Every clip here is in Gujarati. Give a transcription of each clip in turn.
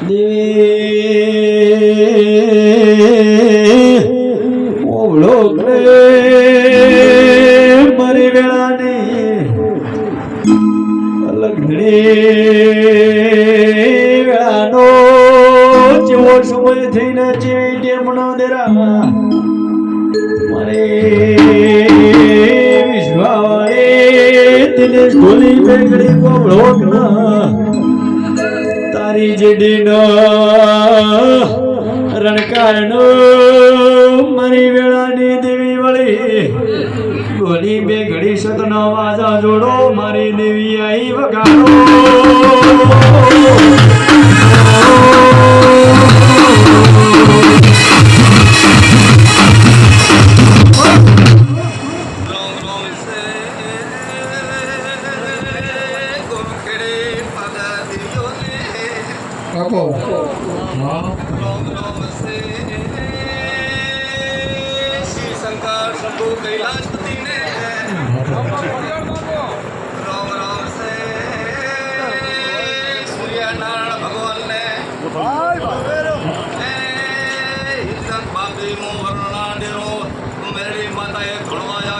દેવી ઓળો મારી વેળાની લગ્ની વેળાનો જેવો સમય થઈને જેવી ટેમણો દેરા મારે વિશ્વાવાળે દિનેશ ઢોલી બેગડી કોવળો કરા જેડીનો રણકારનો મારી વેળાની દેવી વળી ગોલી બે ઘડી સતનો વાજા જોડો, મારી દેવી આઈ વગાડો.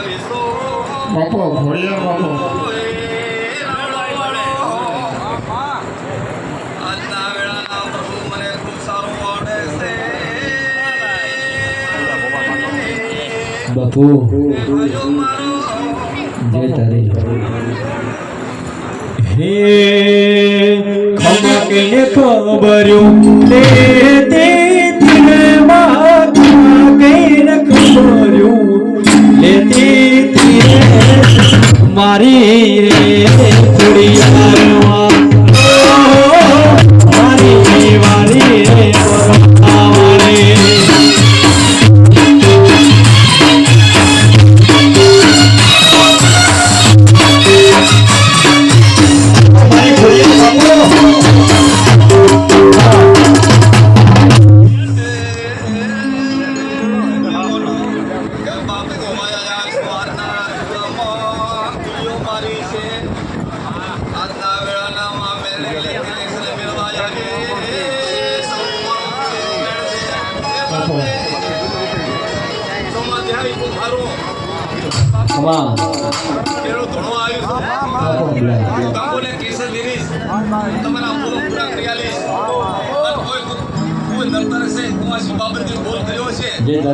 વિસો બાપો ઘોડિયા બાપો બાપુ, જય તારી હે ખમકને ખબર્યું લે તે તીને માથા કઈને ખબર્યું. લે તે તીને મારી રે કુડિયારમાં મારી વારી રે.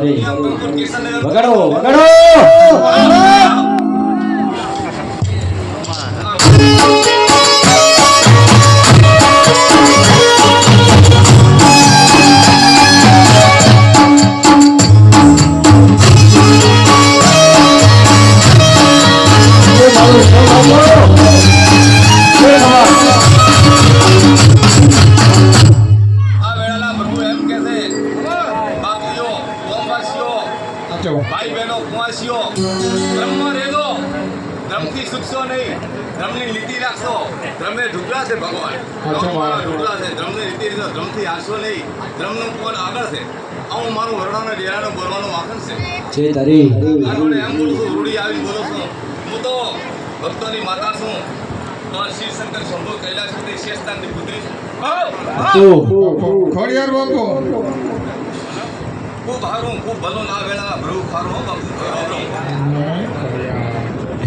અહીંયા કંકુર કેસર નગર વગાડો વગાડો! ભાઈ બહેનો કુંવાસીઓ ધર્મમાં રહેજો ધર્મથી છૂટશો નહીં ધર્મની નીતિ રાખશો ધર્મને ઢૂકલા છે ભગવાન. સાચો છે ધર્મની નીતિ રાખશો ધર્મથી હારશો નહીં ધર્મનું પદ આગળ છે આવું મારું વરણાને ડેરાનું બોલવાનું વાંકન છે એમ બોલું છું રૂડી આવી બોલું છું. હું તો ભક્તોની માતા છું તો શિવ શંકર શંભુ કૈલાસપતિ શેષનાથની પુત્રી છું. તું. બાપો ખૂબ હારું ખૂબ ભલું ના વેળા ભરું ખારું બાપુ.